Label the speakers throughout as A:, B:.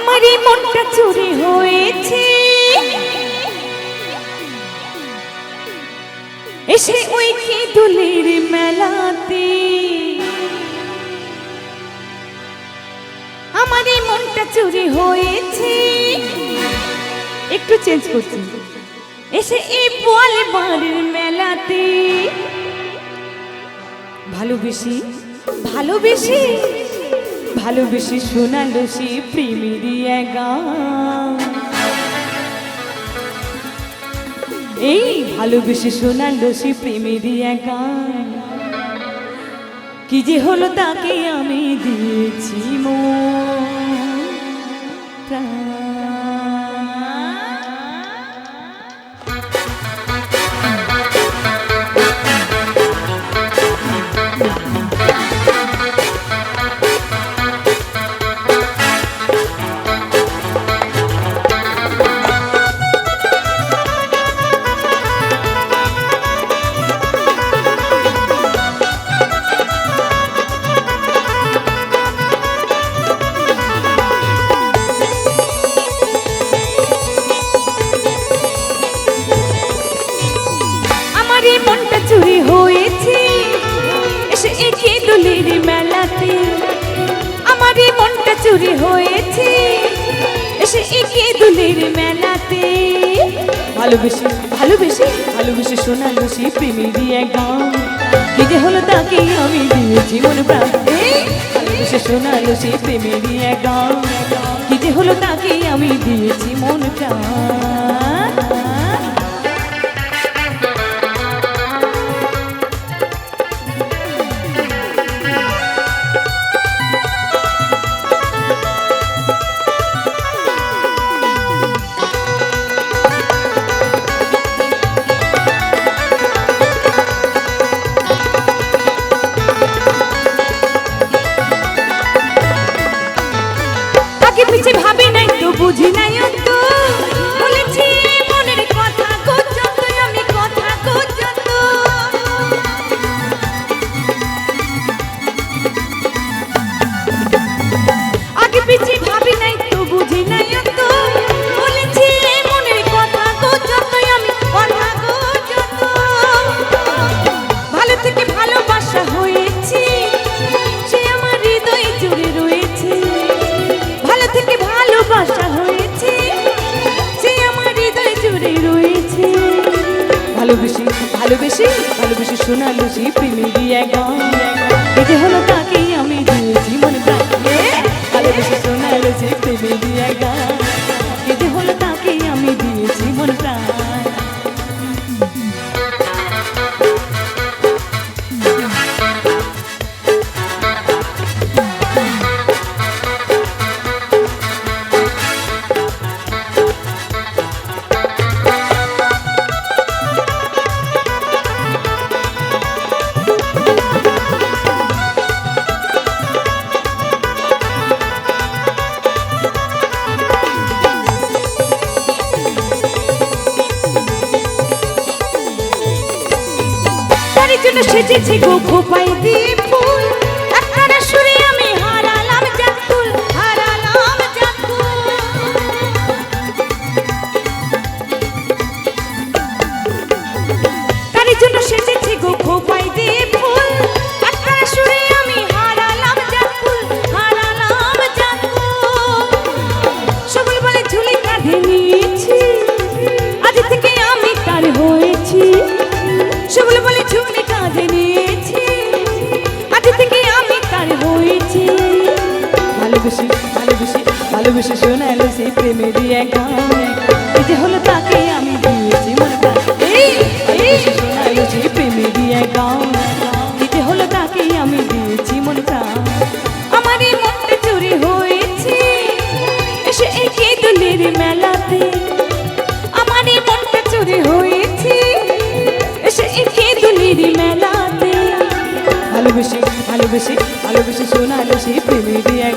A: আমার এই মনটা চুরি হয়েছে। এসে ওই খেদুলের মেলাতে। আমার এই মনটা চুরি হয়েছে। একটু চেঞ্জ করছি। এসে এই বল বাড়ির মেলাতে। ভালোবেসে ভালোবেসে ভালোবেসে শোনালো সে প্রেমেরই গান এই ভালোবেসে শোনালো সে প্রেমেরই গান কি যে হলো তাকে আমি দিয়েছি মন। ভালোবেসে একে দুলের মেলাতে। ভালোবেসে ভালোবেসে ভালোবেসে শোনাল লুসি প্রেমের এক গান। বিদে হলো তাকে আমি দিয়েছি মন প্রাণ। ভালোবেসে শোনাল লুসি প্রেমের এক গান। বিদে হলো তাকে আমি দিয়েছি মন প্রাণ। শোনালো সে প্রেমে দিয়ে গান। এটি হলো তাকেই আমি দিয়েছি মনে প্রাণ। ভালোবেসে শোনালো সে প্রেমে দিয়ে গান। জন্য সেজেছে গো খোপাই দিয়ে ফুল। ভালোবেসে ভালোবেসে সোনালো সে প্রেমেরই এক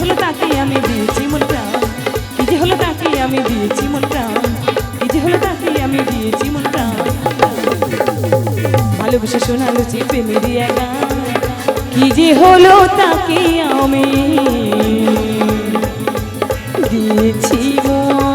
A: হলো তাকে আমি দিয়েছি মন প্রাণ। কি যে হলো তাকে আমি দিয়েছি মন প্রাণ। কি যে হলো তাকে আমি দিয়েছি মন প্রাণ। ভালোবেসে শোনালো যে প্রেমের গান কি যে হলো তাকে আমি দিয়েছি মন